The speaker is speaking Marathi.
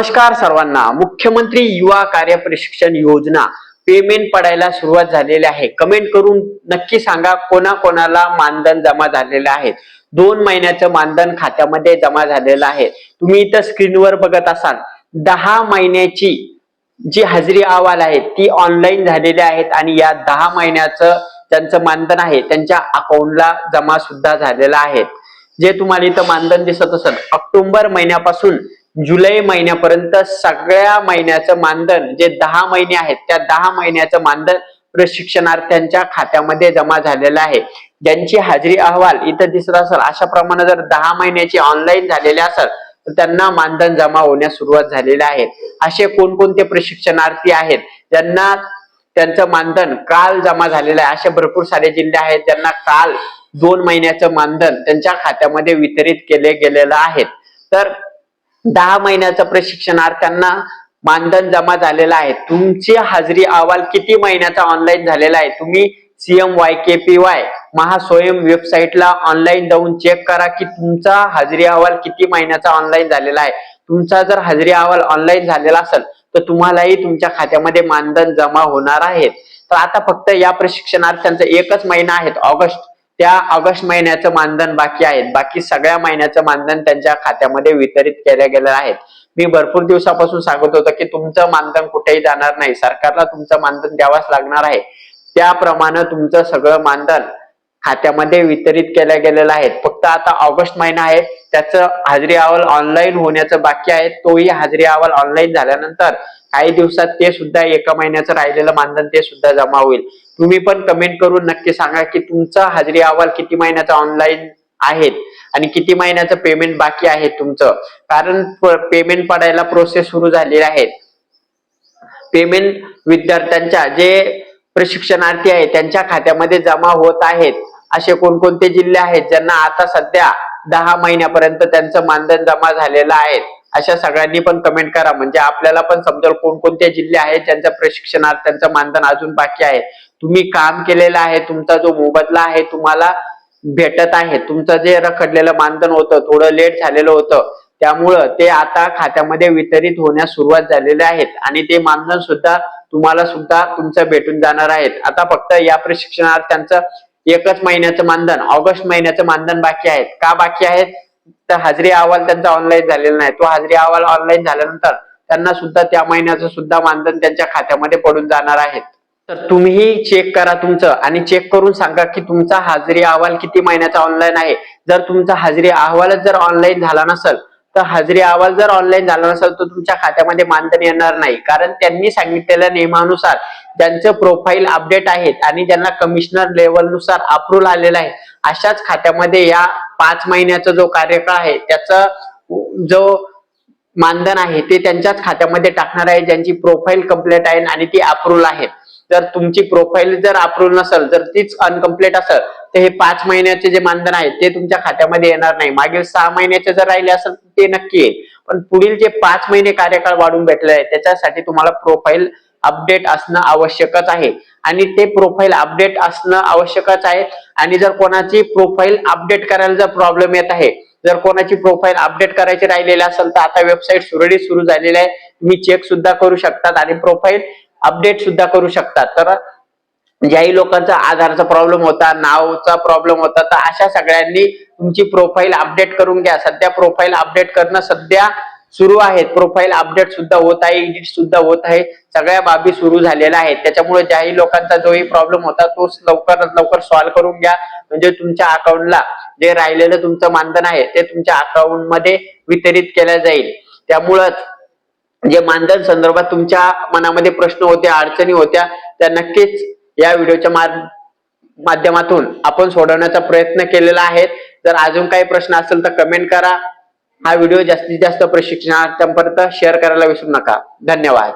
नमस्कार सर्वांना. मुख्यमंत्री युवा कार्य प्रशिक्षण योजना पेमेंट पडायला सुरुवात झालेली आहे. कमेंट करून नक्की सांगा कोणा कोणाला मानधन जमा झालेलं आहे. दोन महिन्याचं मानधन खात्यामध्ये जमा झालेलं आहे. तुम्ही इथं स्क्रीनवर बघत असाल दहा महिन्याची जी हजेरी अहवाल आहे ती ऑनलाईन झालेली आहेत आणि या दहा महिन्याचं त्यांचं मानधन आहे त्यांच्या अकाउंटला जमा सुद्धा झालेलं आहे. जे तुम्हाला इथं मानधन दिसत असेल ऑक्टोबर महिन्यापासून जुलै महिन्यापर्यंत सगळ्या महिन्याचं मानधन जे दहा महिने आहेत त्या दहा महिन्याचं मानधन प्रशिक्षणार्थ्यांच्या खात्यामध्ये जमा झालेलं आहे. ज्यांची हाजरी अहवाल इथं दिसत असेल अशा प्रमाणे जर दहा महिन्याची ऑनलाईन झालेले असेल तर त्यांना मानधन जमा होण्यास सुरुवात झालेली आहे. असे कोणकोणते प्रशिक्षणार्थी आहेत ज्यांना त्यांचं मानधन काल जमा झालेलं आहे असे भरपूर सारे जिल्हे आहेत ज्यांना काल दोन महिन्याचं मानधन त्यांच्या खात्यामध्ये वितरित केले गेलेलं आहे. तर दहा महिन्याचं प्रशिक्षणार्थ्यांना मानधन जमा झालेलं आहे. तुमची हाजरी अहवाल किती महिन्याचा ऑनलाईन झालेला आहे? तुम्ही CM Y K P Y Mahaswayam वेबसाईटला ऑनलाईन जाऊन चेक करा की तुमचा हाजरी अहवाल किती महिन्याचा ऑनलाईन झालेला आहे. तुमचा जर हाजरी अहवाल ऑनलाईन झालेला असेल तर तुम्हालाही तुमच्या खात्यामध्ये मानधन जमा होणार आहे. तर आता फक्त या प्रशिक्षणार्थ्यांचा एकच महिना आहे ऑगस्ट. त्या ऑगस्ट महिन्याचं मानधन बाकी आहेत. बाकी सगळ्या महिन्याचं मानधन त्यांच्या खात्यामध्ये वितरित केल्या गेलं आहे. मी भरपूर दिवसापासून सांगत होतो की तुमचं मानधन कुठेही जाणार नाही. सरकारला तुमचं मानधन द्यावाच लागणार आहे. त्याप्रमाणे तुमचं सगळं मानधन खात्यामध्ये वितरित केल्या गेलेलं आहे फक्त आता ऑगस्ट महिना आहे. त्याचं हाजरी अहवाल ऑनलाईन होण्याचं बाकी आहे. तोही हाजरी अहवाल ऑनलाईन झाल्यानंतर काही दिवसात ते सुद्धा एका महिन्याचं राहिलेलं मानधन ते सुद्धा जमा होईल. तुम्ही पण कमेंट करून नक्की सांगा की तुमचा हाजरी अहवाल किती महिन्याचा ऑनलाईन आहेत आणि किती महिन्याचं पेमेंट बाकी आहे तुमचं? कारण पेमेंट पडायला प्रोसेस सुरू झालेली आहे. पेमेंट विद्यार्थ्यांच्या जे प्रशिक्षणार्थी आहेत त्यांच्या खात्यामध्ये जमा होत आहेत. असे कोणकोणते जिल्हे आहेत ज्यांना आता सध्या दहा महिन्यापर्यंत त्यांचं मानधन जमा झालेलं आहे? अशा सगळ्यांनी पण कमेंट करा. म्हणजे आपल्याला पण समजेल कोणकोणते जिल्हे आहेत ज्यांच्या प्रशिक्षणार्थ्यांचं मानधन अजून बाकी आहे. तुम्ही काम केलेलं आहे तुमचा जो मोबदला आहे तुम्हाला भेटत आहे. तुमचं जे रखडलेलं मानधन होतं थोडं लेट झालेलं होतं त्यामुळं ते आता खात्यामध्ये वितरित होण्यास सुरुवात झालेले आहेत. आणि ते मानधन सुद्धा तुम्हाला सुद्धा तुमचं भेटून जाणार आहेत. आता फक्त या प्रशिक्षणार्थ्यांचं एकच महिन्याचं मानधन ऑगस्ट महिन्याचं मानधन बाकी आहेत. का बाकी आहेत? तर हजरी अहवाल त्यांचा ऑनलाईन झालेला नाही. तो हजरी अहवाल ऑनलाईन झाल्यानंतर त्यांना सुद्धा त्या महिन्याचं सुद्धा मानधन त्यांच्या खात्यामध्ये पडून जाणार आहेत. तर तुम्ही चेक करा तुमचं आणि चेक करून सांगा की तुमचा हाजरी अहवाल किती महिन्याचा ऑनलाईन आहे. जर तुमचा हाजरी अहवालच जर ऑनलाईन झाला नसेल तर हजेरी अहवाल जर ऑनलाईन झाला नसेल तर तुमच्या खात्यामध्ये मानधन येणार नाही. कारण त्यांनी सांगितलेल्या नियमानुसार ज्यांचं प्रोफाईल अपडेट आहेत आणि ज्यांना कमिशनर लेवलनुसार अप्रुव्हल आलेलं आहे अशाच खात्यामध्ये या पाच महिन्याचा जो कार्यकाळ आहे त्याचा जो मानधन आहे ते त्यांच्याच खात्यामध्ये टाकणार आहे ज्यांची प्रोफाईल कंप्लीट आहे आणि ती अप्रुव्हल आहे. जर तुमची प्रोफाईल जर अप्रुव्ह नसेल जर तीच अनकम्प्लीट असेल तर हे पाच महिन्याचे जे मानधन आहे ते तुमच्या खात्यामध्ये येणार नाही. मागील सहा महिन्याचे जर राहिले असेल ते नक्की येईल पण पुढील जे पाच महिने कार्यकाळ वाढून भेटले आहे त्याच्यासाठी तुम्हाला प्रोफाईल अपडेट असणं आवश्यकच आहे. आणि ते प्रोफाईल अपडेट असणं आवश्यकच आहे. आणि जर कोणाची प्रोफाईल अपडेट करायला जर प्रॉब्लेम येत आहे जर कोणाची प्रोफाईल अपडेट करायची राहिलेली असेल तर आता वेबसाईट सुरळीत सुरू झालेली आहे. तुम्ही चेक सुद्धा करू शकतात आणि प्रोफाईल अपडेट सुद्धा करू शकतात. तर म्हणजे ज्याही लोकांचा आधारचा प्रॉब्लेम होता नावचा प्रॉब्लेम होता. तर अशा सगळ्यांनी तुमची प्रोफाईल अपडेट करून घ्या. सध्या प्रोफाईल अपडेट करणं सध्या सुरू आहेत प्रोफाईल अपडेट सुद्धा होत आहे एडिट सुद्धा होत आहे. सगळ्या बाबी सुरू झालेल्या आहेत. त्याच्यामुळे ज्याही लोकांचा जोही प्रॉब्लेम होता तो लवकरात लवकर सॉल्व्ह करून घ्या. म्हणजे तुमच्या अकाउंटला जे राहिलेलं तुमचं मानधन आहे ते तुमच्या अकाउंटमध्ये वितरित केलं जाईल. त्यामुळंच जे मानधन संदर्भात तुमच्या मनामध्ये प्रश्न होते अडचणी होत्या त्या नक्कीच या व्हिडिओच्या माध्यमातून आपण सोडवण्याचा प्रयत्न केलेला आहे. जर अजून काही प्रश्न असेल तर कमेंट करा. हा व्हिडिओ जास्तीत जास्त प्रशिक्षणार्थ्यांपर्यंत शेअर करायला विसरू नका. धन्यवाद.